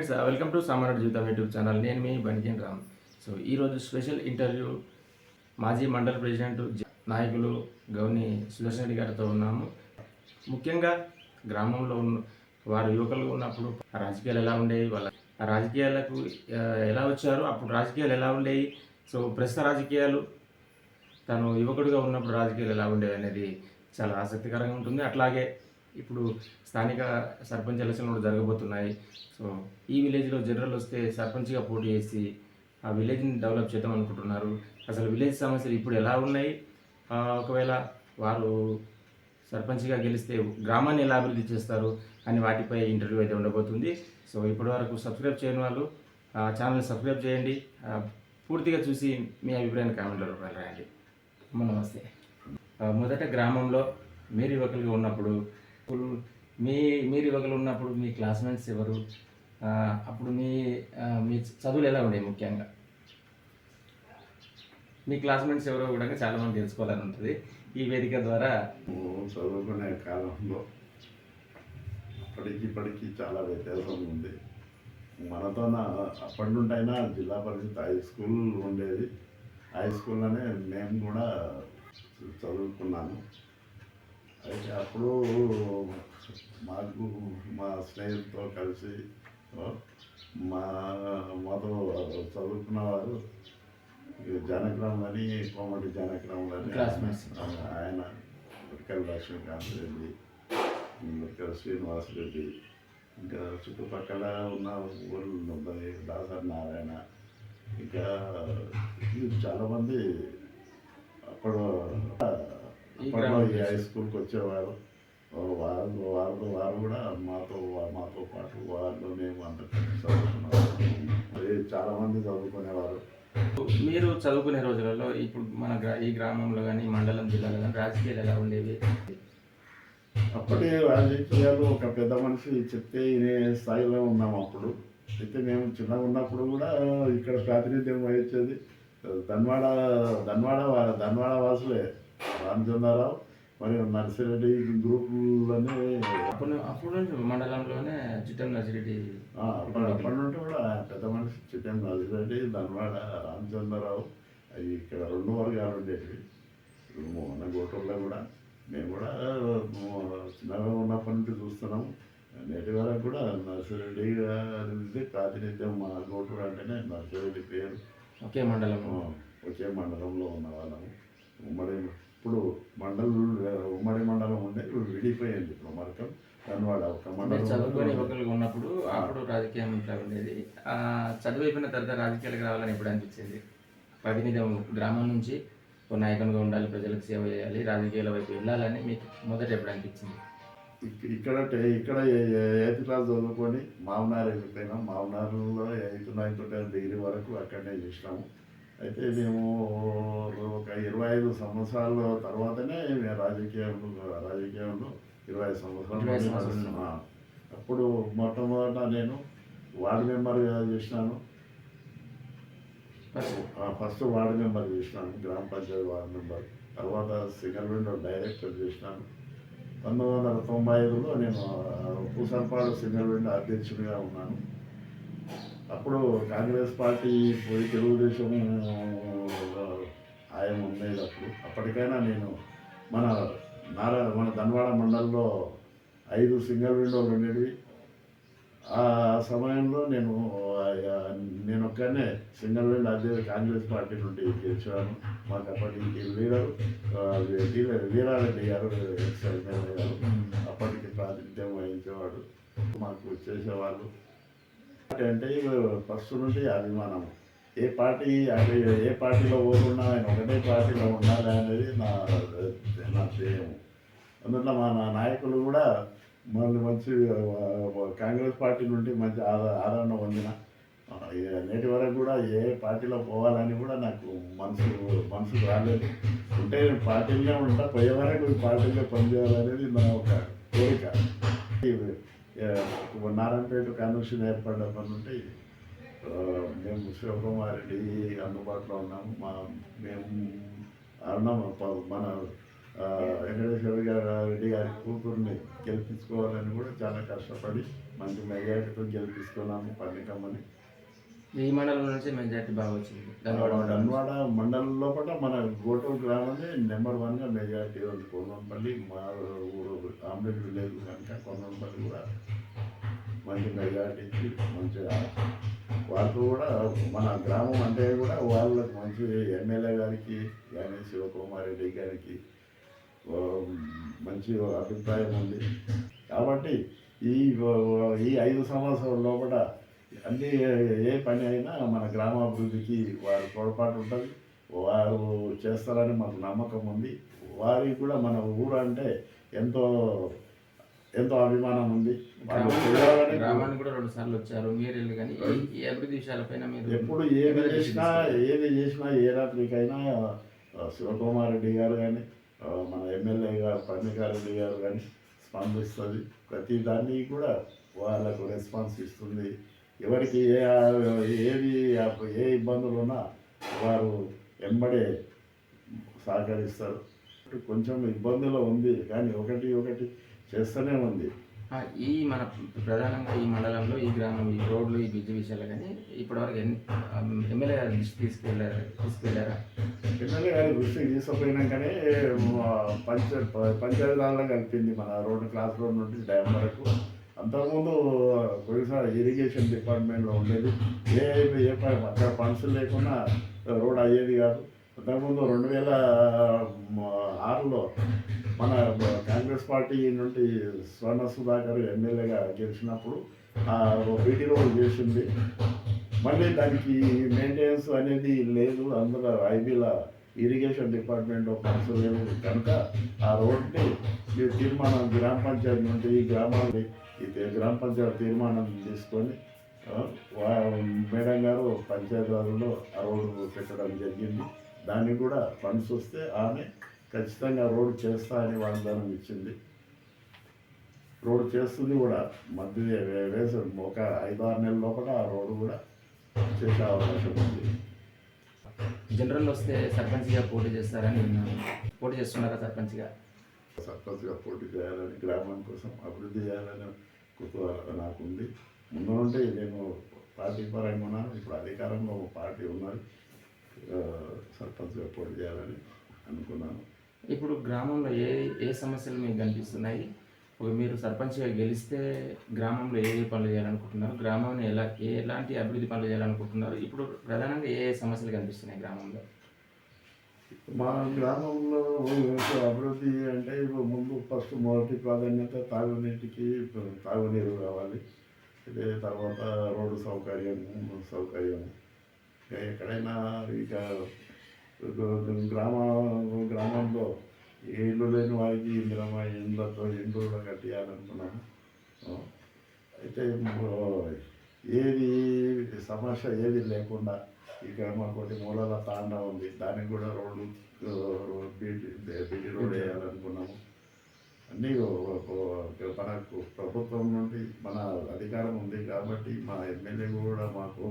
Friends welcome to సామాన్య జీవితం YouTube channel నేను మీ బనికిన్ రామ్. సో ఈరోజు స్పెషల్ ఇంటర్వ్యూ మాజీ మండల ప్రెసిడెంట్ నాయకులు గౌని సుదర్శన్ రెడ్డి గారితో ఉన్నాము. ముఖ్యంగా గ్రామంలో ఉన్న వారు యువకులు ఉన్నప్పుడు ఆ రాజకీయాలు ఎలా ఉండేవి వాళ్ళ రాజకీయాలకు ఎలా వచ్చారు అప్పుడు రాజకీయాలు ఎలా ఉండేవి సో ప్రస్తుత రాజకీయాలు తను యువకుడిగా ఉన్నప్పుడు రాజకీయాలు ఎలా ఉండేవి అనేది చాలా ఆసక్తికరంగా ఉంటుంది. అట్లాగే ఇప్పుడు స్థానిక సర్పంచ్ ఎలక్షన్లు కూడా జరగబోతున్నాయి. సో ఈ విలేజ్లో జనరల్ వస్తే సర్పంచ్గా పోటీ చేసి ఆ విలేజ్ని డెవలప్ చేద్దాం అనుకుంటున్నారు. అసలు విలేజ్ సమస్యలు ఇప్పుడు ఎలా ఉన్నాయి? ఒకవేళ వారు సర్పంచ్గా గెలిస్తే గ్రామాన్ని ఎలా అభివృద్ధి చేస్తారు అని వాటిపై ఇంటర్వ్యూ అయితే ఉండబోతుంది. సో ఇప్పటి వరకు సబ్స్క్రైబ్ చేయని వాళ్ళు ఆ ఛానల్ని సబ్స్క్రైబ్ చేయండి. పూర్తిగా చూసి మీ అభిప్రాయాన్ని కామెంట్లో రూపాయలు రాయండి. అమ్మ నమస్తే. మొదట గ్రామంలో మీరు యువకులుగా ఉన్నప్పుడు ఇప్పుడు మీ మీరు యువకులు ఉన్నప్పుడు మీ క్లాస్మేట్స్ ఎవరు? అప్పుడు మీ మీ చదువులు ఎలా ఉండేవి ముఖ్యంగా? మీ క్లాస్మేట్స్ ఎవరో కూడా చాలామంది తెలుసుకోవాలని ఉంటుంది. ఈ వేదిక ద్వారా చదువుకునే కాలంలో అప్పటికి ఇప్పటికి చాలా వ్యత్యాసం ఉంది. మనతో అప్పటి నుండి అయినా జిల్లా పరిషత్ హై స్కూల్ ఉండేది. హై స్కూల్లోనే మేము కూడా చదువుకున్నాము. అయితే అప్పుడు మాకు మా స్నేహితులతో కలిసి మా మాతో చదువుకున్న వారు అని కోమటి Classmates. ఆయన ఉడికల్ లక్ష్మీకాంత్ రెడ్డి ఉడికల్ శ్రీనివాస్ రెడ్డి ఇంకా చుట్టుపక్కల ఉన్న ఊళ్ళు ఉన్నాయి దాసరి నారాయణ ఇంకా చాలామంది అప్పుడు అప్పట్లో ఈ హై స్కూల్కి వచ్చేవారు. వారు వారు వారు కూడా మాతో మాతో పాటు వాళ్ళు మేము అంత అది చాలామంది చదువుకునేవారు. మీరు చదువుకునే రోజులలో ఇప్పుడు మన ఈ గ్రామంలో కానీ మండలం జిల్లాలో కానీ రాజకీయాలు ఎలా ఉండేవి? అప్పటి రాజకీయాలు ఒక పెద్ద మనిషి చెప్తే వినే స్థాయిలో ఉన్నాం అప్పుడు. అయితే మేము చిన్నగా ఉన్నప్పుడు కూడా ఇక్కడ ప్రాతినిధ్యం వహించేది ధన్వాడ ధన్వాడ ధన్వాడ వాసులే. రామచంద్రరావు మరియు నర్సిరెడ్డి గ్రూపులోనే అప్పుడు అప్పుడు మండలంలోనే చిట్టం నర్సిరెడ్డి అప్పటి నుండి కూడా పెద్ద మనిషి చిట్టెం నర్సిరెడ్డి ధన్వాడ రామచంద్రరావు అవి ఇక్కడ రెండు వర్గాలు ఉండేవి మన గోటూరులో కూడా మేము కూడా చిన్నగా ఉన్నప్పటి నుండి చూస్తున్నాం. నేటి వరకు కూడా నర్సిరెడ్డి గారి ప్రాతినిధ్యం మా గోటూరు అంటేనే నర్సిరెడ్డి పేరు. ఒకే మండలం. ఒకే మండలంలో ఉన్న వాళ్ళము. ఉమ్మడి ఇప్పుడు మండలం ఉమ్మడి మండలం ఉండే. ఇప్పుడు విడిపోయింది ఇప్పుడు ధన్వాడ ఒక మీరు చదువుకొని యువకులుగా ఉన్నప్పుడు అప్పుడు రాజకీయం ఇట్లా ఉండేది. ఆ చదువు అయిపోయిన తర్వాత రాజకీయాలకు రావాలని ఎప్పుడు అనిపించింది? ప్రాతినిధ్యం గ్రామం నుంచి ఒక నాయకునిగా ఉండాలి ప్రజలకు సేవ చేయాలి రాజకీయాల వైపు వెళ్ళాలని మీకు మొదట ఎప్పుడు అనిపించింది? ఇక్- ఇక్కడ టే- ఇక్కడ ఎయిత్ క్లాస్ చదువుకొని మామనార్ వెళ్ళిపోయినాం. మామనార్లో ఎయిత్ నైన్త్ టెన్త్ డిగ్రీ వరకు అక్కడనే చేసినాము. అయితే మేము ఒక ఇరవై ఐదు సంవత్సరాల తర్వాతనే మేము రాజకీయంలో రాజకీయంలో ఇరవై ఐదు సంవత్సరాలు. అప్పుడు మొట్టమొదట నేను వార్డు మెంబర్గా చేసినాను. ఫస్ట్. వార్డు మెంబర్ చేసినాను గ్రామ పంచాయతీ వార్డు మెంబర్. తర్వాత సింగల్ విండో డైరెక్టర్ చేసినాను. పంతొమ్మిది వందల తొంభై ఐదులో నేను పూసలపాడు సింగల్ విండో అధ్యక్షుడిగా ఉన్నాను. అప్పుడు కాంగ్రెస్ పార్టీ పోయి తెలుగుదేశం ఆయన ఉండేది అప్పుడు అప్పటికైనా నేను మన నారా మన ధన్వాడ మండలంలో ఐదు సింగల్ విండోలు ఉండేవి ఆ సమయంలో నేను నేను ఒక్కనే సింగల్ విండో అదే కాంగ్రెస్ పార్టీ నుండి గెలిచాను. మాకు అప్పటికి లీడర్ వీరారెడ్డి గారు ఎక్స్ ఎమ్మెల్యే గారు అప్పటికి ప్రాతినిధ్యం వహించేవాడు మాకు చేసేవాళ్ళు అంటే ఫస్ట్ నుండి అభిమానం ఏ పార్టీ అంటే ఏ పార్టీలో పోకుండా ఆయన ఒకటే పార్టీలో ఉండాలి అనేది నా నా ధ్యేయం. అందులో మా నా నాయకులు కూడా మళ్ళీ మంచి కాంగ్రెస్ పార్టీ నుండి మంచి ఆద- ఆదరణ పొందిన నేటి వరకు కూడా ఏ పార్టీలో పోవాలని కూడా నాకు మనసు మనసు రాలేదు. ఉంటే నేను పార్టీలోనే ఉంటా పోయే వరకు పార్టీలో పనిచేయాలనేది నా ఒక కోరిక. నారాయణపేట కన్వెన్షన్ ఏర్పడినప్పటి నుండి మేము శివకుమార్ రెడ్డి అందుబాటులో ఉన్నాము. మా మేము ప- మన వెంకటేశ్వర రెడ్డి గారి కూతుర్ని గెలిపించుకోవాలని కూడా చాలా కష్టపడి మంచి మెజారిటీతో గెలిపిస్తున్నాము పన్నికమ్మని ఈ మండలం నుంచి మెజార్టీ బాగా వచ్చింది. ధన్యవాదాలు. మండలం. ధన్వాడ మండలం లోపల మన గోటూరు గ్రామమే నెంబర్ వన్గా మెజారిటీ ఉంది. కొన్నపల్లి మా ఊరు ఆమ్లెట్ విలేజ్ కనుక కొన్నపల్లి కూడా మంచి మెజారిటీ ఇచ్చి మంచిగా. వాళ్ళు కూడా మన గ్రామం అంటే కూడా వాళ్ళకి మంచి ఎమ్మెల్యే గారికి కానీ శివకుమార్ రెడ్డి గారికి మంచి అభిప్రాయం ఉంది. కాబట్టి ఈ ఈ ఐదు సంవత్సరాల లోపల అన్ని ఏ పని అయినా మన గ్రామాభివృద్ధికి వారి పొరపాటు ఉంటుంది. వారు చేస్తారని మాకు నమ్మకం ఉంది. వారికి కూడా మన ఊరు అంటే ఎంతో ఎంతో అభిమానం ఉంది. గ్రామానికి కూడా రెండు సార్లు వచ్చారు. మీరు వెళ్ళి కానీ ఈ- అభివృద్ధి విషయాలపైన మీరు ఎప్పుడు ఏది చేసినా ఏది చేసినా ఏ రాత్రికైనా శివకుమార్ రెడ్డి గారు కానీ మన ఎమ్మెల్యే గారు పన్నికారెడ్డి గారు కానీ స్పందిస్తుంది. ప్రతి దాన్ని కూడా వాళ్ళకు రెస్పాన్స్ ఇస్తుంది. ఎవరికి ఏ ఏది ఏ ఇబ్బందులు ఉన్నా వారు వెంబడే సహకరిస్తారు. కొంచెం ఇబ్బందులు ఉంది. కానీ ఒకటి ఒకటి చేస్తూనే ఉంది. ఈ మన ప్రధానంగా ఈ మండలంలో ఈ గ్రామం ఈ రోడ్లు ఈ బ్రిడ్జ్ విషయాలు కానీ ఇప్పటివరకు ఎమ్మెల్యే గారి దృష్టి తీసుకెళ్ళారు తీసుకెళ్ళారా ఎమ్మెల్యే గారి దృష్టికి తీసుకుపోయినాకనే పంచ పంచాయతీరాల్లో కలిపింది మన రోడ్డు క్లాస్ రోడ్ నుండి డ్యామ్ వరకు. అంతకుముందు కొన్నిసార్లు ఇరిగేషన్ డిపార్ట్మెంట్లో ఉండేది. ఏ ఏ అక్కడ ఫండ్స్ లేకుండా రోడ్ అయ్యేది కాదు. అంతకుముందు రెండు వేల ఆరులో మన కాంగ్రెస్ పార్టీ నుండి స్వర్ణ సుధాకర్ ఎమ్మెల్యేగా గెలిచినప్పుడు బీటీ రోడ్ చేసింది. మళ్ళీ దానికి మెయింటెనెన్స్ అనేది లేదు. అందులో ఐబీల ఇరిగేషన్ డిపార్ట్మెంట్ ఫండ్స్ లేవు కనుక ఆ రోడ్ని ఈ తీర్మానం గ్రామ పంచాయతీ నుండి ఈ గ్రామాన్ని ఇది గ్రామ పంచాయతీ తీర్మానం తీసుకొని మేడం గారు పంచాయతీరాజ్లో ఆ రోడ్డు పెట్టడం జరిగింది. దానికి కూడా ఫండ్స్ వస్తే ఆమె ఖచ్చితంగా రోడ్డు చేస్తా అని వాగ్దానం ఇచ్చింది. రోడ్డు చేస్తుంది కూడా మధ్య వేస ఒక ఐదు ఆరు నెలల లోపల ఆ రోడ్డు కూడా చేసే అవకాశం ఉంది. జనరల్ వస్తే సర్పంచ్గా పోటీ చేస్తారని విన్నాను. పోటీ చేస్తున్నారా సర్పంచ్గా? సర్పంచ్గా పోటీ చేయాలని గ్రామం కోసం అభివృద్ధి చేయాలని కుతూహలం నాకుంది. ముందు నుండి నేను పార్టీ పరంగా ఉన్నాను. ఇప్పుడు అధికారంలో ఒక పార్టీ ఉన్నది. ఆ, సర్పంచ్గా పోటీ చేయాలని అనుకున్నాను. ఇప్పుడు గ్రామంలో ఏ ఏ సమస్యలు మీకు కనిపిస్తున్నాయి? ఒక మీరు సర్పంచ్గా గెలిస్తే గ్రామంలో ఏ ఏ పనులు చేయాలనుకుంటున్నారు? గ్రామాన్ని ఎలా ఎలాంటి అభివృద్ధి పనులు చేయాలనుకుంటున్నారు? ఇప్పుడు ప్రధానంగా ఏ ఏ సమస్యలు కనిపిస్తున్నాయి గ్రామంలో? మా గ్రామంలో అభివృద్ధి అంటే ఇప్పుడు ముందు ఫస్ట్ మొదటి ప్రాధాన్యత తాగునీటికి తాగునీరు కావాలి. ఇదే తర్వాత రోడ్డు సౌకర్యం సౌకర్యం ఎక్కడైనా ఇక గ్రామ గ్రామంలో ఏ ఇల్లు లేని వారికి ఇంద్రమ ఇండ్లతో ఇండ్లు కూడా కట్టియాలనుకున్నాము అయితే ఏది సమస్య ఏది లేకుండా ఇక్కడ మాకు మూలల మూలాల తాండా ఉంది. దానికి కూడా రోడ్డు ఆ, బీటీ బీటీ రోడ్ వేయాలనుకున్నాము. అన్నీ మనకు ప్రభుత్వం నుండి మన అధికారం ఉంది కాబట్టి మా ఎమ్మెల్యే కూడా మాకు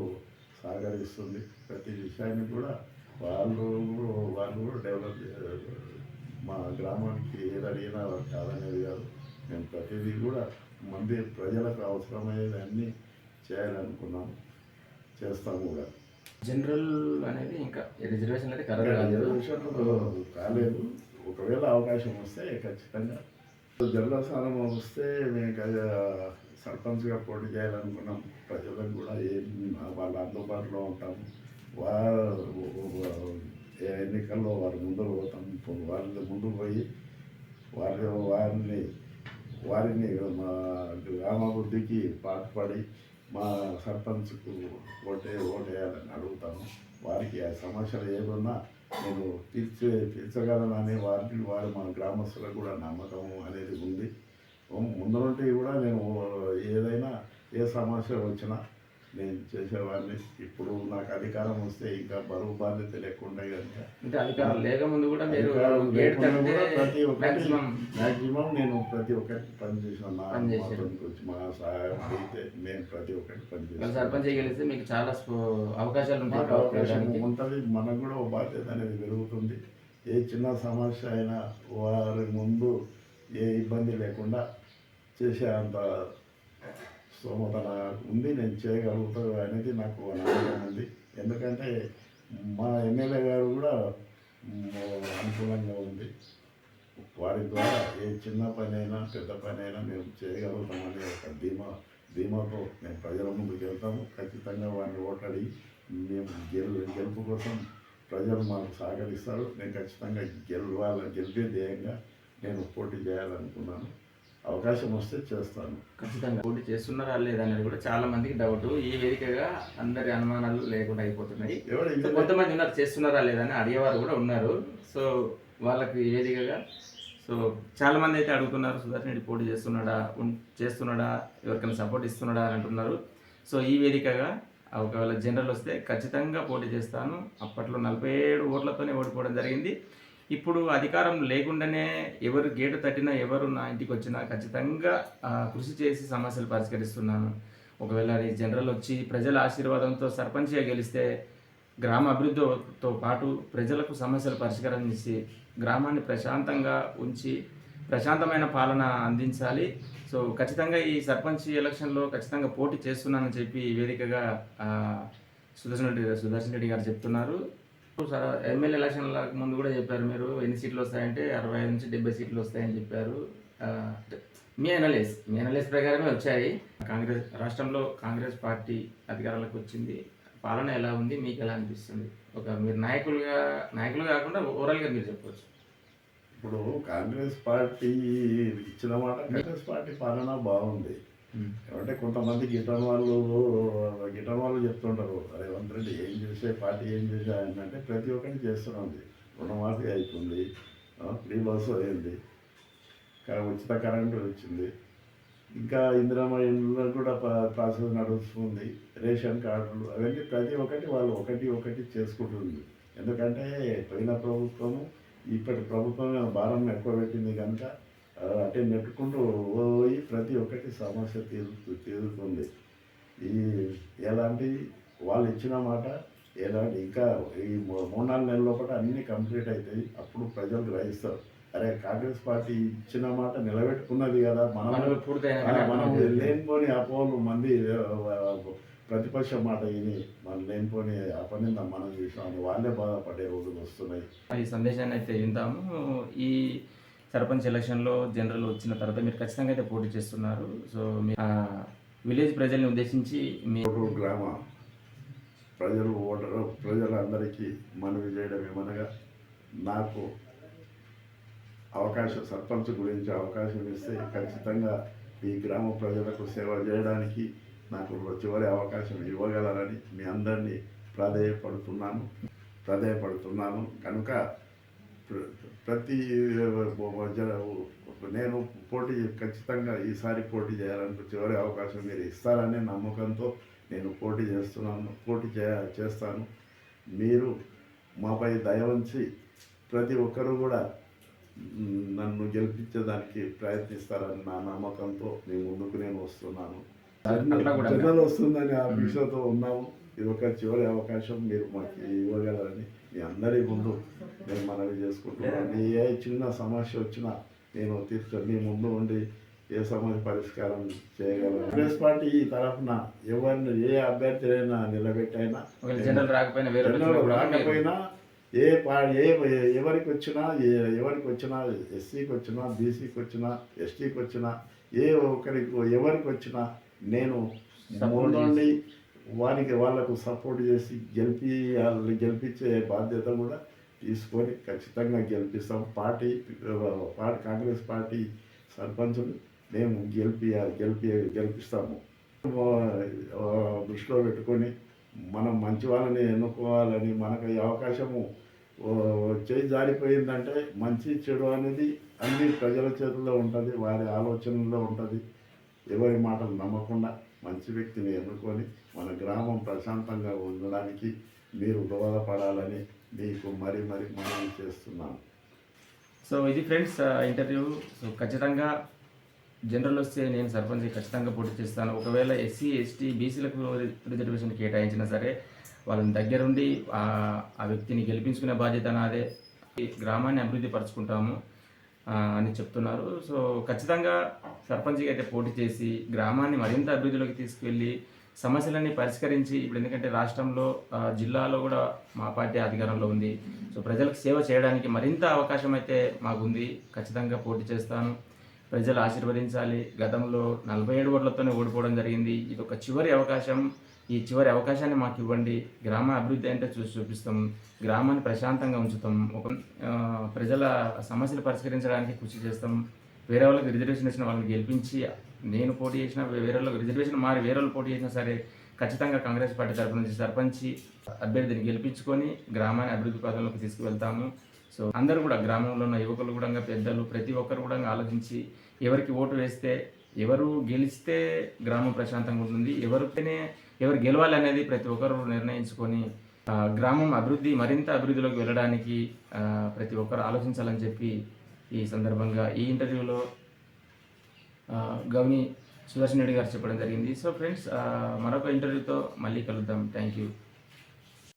సహకరిస్తుంది. ప్రతి విషయాన్ని కూడా వాళ్ళు వాళ్ళు కూడా డెవలప్ మా గ్రామానికి ఏది అడిగినా వాళ్ళు కాదనేది కాదు. మేము ప్రతిదీ కూడా మంది ప్రజలకు అవసరమయ్యేది అన్నీ చేయాలనుకున్నాము చేస్తాము కూడా. జనరల్ అనేది ఇంకా రిజర్వేషన్ అయితే రిజర్వేషన్లు కాలేదు ఒకవేళ అవకాశం వస్తే ఖచ్చితంగా జనరల్ స్థానం వస్తే మేము సర్పంచ్గా పోటీ చేయాలనుకున్నాం. ప్రజలకు కూడా ఏం వాళ్ళ అందుబాటులో ఉంటాము. వారు ఏ ఎన్నికల్లో వారు ముందుకు పోతాం వాళ్ళ ముందుకు పోయి వారి వారిని వారిని మా గ్రామాభివృద్ధికి పాటుపడి మా సర్పంచ్కు ఓటే ఓటేయాలని అడుగుతాను వారికి ఆ సమస్యలు ఏమన్నా నేను తీర్చే తీర్చగలననే వారికి వారు మా గ్రామస్తులకు కూడా నమ్మకం అనేది ఉంది. ముందు నుండి కూడా నేను ఏదైనా ఏ సమస్య వచ్చినా నేను చేసేవాడిని. ఇప్పుడు నాకు అధికారం వస్తే ఇంకా బరువు బాధ్యత లేకుండా కనుక అంటే అధికారం లేక ముందు కూడా మీరు ప్రతి ఒక్కటి మ్యాక్సిమం నేను ప్రతి ఒక్కటి పని చేసిన నా పని చేశారు. మాతోనికి వచ్చి మా సహాయం అయితే నేను ప్రతి ఒక్కటి పని మీరు చేస్తాను సర్పంచ్ గెలిస్తే మీకు చాలా అవకాశాలు ఉంటాయి అవకాశం. ఉంటుంది. మనకు కూడా ఒక బాధ్యత అనేది పెరుగుతుంది. ఏ చిన్న సమస్య అయినా వారి ముందు ఏ ఇబ్బంది లేకుండా చేసే అంత స్తోమత నాకు ఉంది నేను చేయగలుగుతాను అనేది నాకు నమ్మకం ఉంది. ఎందుకంటే మా ఎమ్మెల్యే గారు కూడా అనుకూలంగా ఉంది. వారి ద్వారా ఏ చిన్న పని అయినా పెద్ద పని అయినా మేము చేయగలుగుతామనే ఒక ధీమా ధీమాతో మేము ప్రజల ముందుకు వెళ్తాము. ఖచ్చితంగా వారిని ఓటాడి మేము గెలు గెలుపు కోసం ప్రజలు మాకు సహకరిస్తారు. నేను ఖచ్చితంగా గెలవాల గెలిపే ధ్యేయంగా నేను పోటీ చేయాలనుకున్నాను. అవకాశం వస్తే చేస్తాను. ఖచ్చితంగా. పోటీ చేస్తున్నారా లేదా అనేది కూడా చాలా మందికి డౌట్ ఈ వేదికగా అందరి అనుమానాలు లేకుండా అయిపోతున్నాయి. కొంతమంది ఉన్నారు చేస్తున్నారా లేదా అని అడిగేవారు కూడా ఉన్నారు. సో వాళ్ళకి ఈ వేదికగా సో చాలా మంది అయితే అడుగుతున్నారు సుదర్శన్ రెడ్డి పోటీ చేస్తున్నాడా? చేస్తున్నాడా? ఎవరికైనా సపోర్ట్ ఇస్తున్నాడా? అని అంటున్నారు. సో ఈ వేదికగా ఒకవేళ జనరల్ వస్తే ఖచ్చితంగా పోటీ చేస్తాను. అప్పట్లో నలభై ఏడు ఓట్లతోనే ఓడిపోవడం జరిగింది. ఇప్పుడు అధికారం లేకుండానే ఎవరు గేటు తట్టినా ఎవరు నా ఇంటికి వచ్చినా ఖచ్చితంగా కృషి చేసి సమస్యలు పరిష్కరిస్తున్నాను. ఒకవేళ అది జనరల్ వచ్చి ప్రజల ఆశీర్వాదంతో సర్పంచ్గా గెలిస్తే గ్రామ అభివృద్ధితో పాటు ప్రజలకు సమస్యలు పరిష్కారం చేసి గ్రామాన్ని ప్రశాంతంగా ఉంచి ప్రశాంతమైన పాలన అందించాలి. సో ఖచ్చితంగా ఈ సర్పంచ్ ఎలక్షన్లో ఖచ్చితంగా పోటీ చేస్తున్నానని చెప్పి వేదికగా సుదర్శన సుదర్శన్ రెడ్డి సుదర్శన్ రెడ్డి గారు చెప్తున్నారు. సార్ ఎమ్మెల్యే ఎలక్షన్ల ముందు కూడా చెప్పారు మీరు ఎన్ని సీట్లు వస్తాయంటే అరవై నుంచి డెబ్బై సీట్లు వస్తాయని చెప్పారు. మీ అనలైజ్ మీ అనలైజ్ ప్రకారమే వచ్చాయి. కాంగ్రెస్ రాష్ట్రంలో కాంగ్రెస్ పార్టీ అధికారంలోకి వచ్చింది. పాలన ఎలా ఉంది మీకు ఎలా అనిపిస్తుంది? ఒక మీరు నాయకులుగా నాయకులు కాకుండా ఓవరాల్గా మీరు చెప్పవచ్చు. ఇప్పుడు కాంగ్రెస్ పార్టీ ఇచ్చిన మాట కాంగ్రెస్ పార్టీ పాలన బాగుంది. అంటే కొంతమంది గిటన్ వాళ్ళు గిటన్ వాళ్ళు చెప్తుంటారు రేవంత్ రెడ్డి ఏం చేసే పార్టీ ఏం చేసే అంటే ప్రతి ఒక్కరిని చేస్తున్నది రుణమాఫీ అవుతుంది ఫ్రీ బస్సు అయింది ఉచిత కరెంటు వచ్చింది. ఇంకా ఇందిరామ ఇండ్లలో కూడా ప్రాసెస్ నడుస్తుంది రేషన్ కార్డులు అవన్నీ ప్రతి ఒక్కటి వాళ్ళు ఒకటి ఒకటి చేసుకుంటుంది. ఎందుకంటే పోయిన ప్రభుత్వము ఇప్పటి ప్రభుత్వం భారం ఎక్కువ పెట్టింది కనుక అంటే నెట్టుకుంటూ పోయి ప్రతి ఒక్కటి సమస్య తీరు తీరుతుంది. ఈ ఎలాంటి వాళ్ళు ఇచ్చిన మాట ఎలాంటి ఇంకా ఈ మూడు నాలుగు నెలల లోపల అన్నీ కంప్లీట్ అవుతాయి అప్పుడు ప్రజలు గ్రహిస్తారు. అరే కాంగ్రెస్ పార్టీ ఇచ్చిన మాట నిలబెట్టుకున్నది కదా మనం మనం లేనిపోని అపోలు మంది ప్రతిపక్ష మాట విని మనం లేనిపోని అపనింద మనం చేసామని వాళ్ళే బాధపడే రోజులు వస్తున్నాయి. ఈ సందేశాన్ని అయితే విందాము. ఈ సర్పంచ్ ఎలక్షన్లో జనరల్ వచ్చిన తర్వాత మీరు ఖచ్చితంగా అయితే పోటీ చేస్తున్నారు. సో మీ విలేజ్ ప్రజల్ని ఉద్దేశించి మీ గ్రామ ప్రజలు ఓటరు ప్రజలందరికీ మనవి చేయడం ఏమనగా నాకు అవకాశం సర్పంచ్ గురించి అవకాశం ఇస్తే ఖచ్చితంగా ఈ గ్రామ ప్రజలకు సేవ చేయడానికి నాకు చివరి అవకాశం ఇవ్వగలరని మీ అందరినీ ప్రాధేయపడుతున్నాను. ప్రాధేయపడుతున్నాను. కనుక ప్రతి నేను పోటీ ఖచ్చితంగా ఈసారి పోటీ చేయాలని చివరి అవకాశం మీరు ఇస్తారనే నమ్మకంతో నేను పోటీ చేస్తున్నాను పోటీ చే చేస్తాను. మీరు మాపై దయ ఉంచి ప్రతి ఒక్కరూ కూడా నన్ను గెలిపించేదానికి ప్రయత్నిస్తారని నా నమ్మకంతో మీ ముందుకు నేను వస్తున్నాను. జనరల్ వస్తుందని ఆఫీసుతో ఉన్నాము. ఇది ఒక చివరి అవకాశం మీరు మాకు ఇవ్వగలరని మీ అందరి ముందు నేను మనవి చేసుకుంటున్నాను. ఏ చిన్న సమస్య వచ్చినా నేను తీర్చ మీ ముందు ఉండి ఏ సమస్య పరిష్కారం చేయగలను. కాంగ్రెస్ పార్టీ తరఫున ఎవరిని ఏ అభ్యర్థి అయినా నిలబెట్టైనా జనరల్ రాకపోయినా ఏ పా ఏ ఎవరికి వచ్చినా ఏ ఎవరికి వచ్చినా ఎస్సీకి వచ్చినా బీసీకి వచ్చినా ఎస్టీకి వచ్చినా ఏ ఒక్కరికి ఎవరికి వచ్చినా నేను ముందుండి వారికి వాళ్ళకు సపోర్ట్ చేసి గెలిపి వాళ్ళని గెలిపించే బాధ్యత కూడా తీసుకొని ఖచ్చితంగా గెలిపిస్తాం. పార్టీ పార్టీ కాంగ్రెస్ పార్టీ సర్పంచులు మేము గెలిపి గెలిపి గెలిపిస్తాము. దృష్టిలో పెట్టుకొని మనం మంచి వాళ్ళని ఎన్నుకోవాలని మనకు ఈ అవకాశము చేయి జారిపోయిందంటే మంచి చెడు అనేది అన్ని ప్రజల చేతుల్లో ఉంటుంది వారి ఆలోచనల్లో ఉంటుంది. ఎవరి మాటలు నమ్మకుండా మంచి వ్యక్తిని ఎన్నుకొని మన గ్రామం ప్రశాంతంగా ఉండడానికి మీరు దోహదపడాలని మీకు మరి మరి మనం చేస్తున్నాను. సో ఇది ఫ్రెండ్స్ ఇంటర్వ్యూ. సో ఖచ్చితంగా జనరల్ వస్తే నేను సర్పంచ్ ఖచ్చితంగా పోటీ చేస్తాను. ఒకవేళ ఎస్సీ ఎస్టీ బీసీలకు రిజర్వేషన్ కేటాయించినా సరే వాళ్ళని దగ్గరుండి ఆ వ్యక్తిని గెలిపించుకునే బాధ్యత నాదే. గ్రామాన్ని అభివృద్ధి పరుచుకుంటాము. అని చెప్తున్నారు. సో ఖచ్చితంగా సర్పంచ్గా అయితే పోటీ చేసి గ్రామాన్ని మరింత అభివృద్ధిలోకి తీసుకువెళ్ళి సమస్యలన్నీ పరిష్కరించి ఇప్పుడు ఎందుకంటే రాష్ట్రంలో జిల్లాలో కూడా మా పార్టీ అధికారంలో ఉంది. సో ప్రజలకు సేవ చేయడానికి మరింత అవకాశం అయితే మాకుంది. ఖచ్చితంగా పోటీ చేస్తాను. ప్రజలు ఆశీర్వదించాలి. గతంలో నలభై ఏడు ఓట్లతోనే ఓడిపోవడం జరిగింది. ఇది ఒక చివరి అవకాశం. ఈ చివరి అవకాశాన్ని మాకు ఇవ్వండి. గ్రామ అభివృద్ధి అంటే చూసి చూపిస్తాం. గ్రామాన్ని ప్రశాంతంగా ఉంచుతాం. ఒక ప్రజల సమస్యలు పరిష్కరించడానికి కృషి చేస్తాం. వేరే వాళ్ళకి రిజర్వేషన్ ఇచ్చిన వాళ్ళని గెలిపించి నేను పోటీ చేసిన వేరే వాళ్ళకి రిజర్వేషన్ మారి వేరే వాళ్ళు పోటీ చేసినా సరే ఖచ్చితంగా కాంగ్రెస్ పార్టీ తరపు నుంచి సర్పంచ్ అభ్యర్థిని గెలిపించుకొని గ్రామాన్ని అభివృద్ధి పథంలోకి తీసుకువెళ్తాము. సో అందరూ కూడా గ్రామంలో ఉన్న యువకులు కూడా పెద్దలు ప్రతి ఒక్కరు కూడా ఆలోచించి ఎవరికి ఓటు వేస్తే ఎవరు గెలిస్తే గ్రామం ప్రశాంతంగా ఉంటుంది. ఎవరితోనే ఎవరు గెలవాలి అనేది ప్రతి ఒక్కరు నిర్ణయించుకొని గ్రామం అభివృద్ధి మరింత అభివృద్ధిలోకి వెళ్ళడానికి ప్రతి ఒక్కరు ఆలోచించాలని చెప్పి ఈ సందర్భంగా ఈ ఇంటర్వ్యూలో గౌని సుదర్శన్ రెడ్డి గారు చెప్పడం జరిగింది. సో ఫ్రెండ్స్ మరొక ఇంటర్వ్యూతో మళ్ళీ కలుద్దాం. Thank you.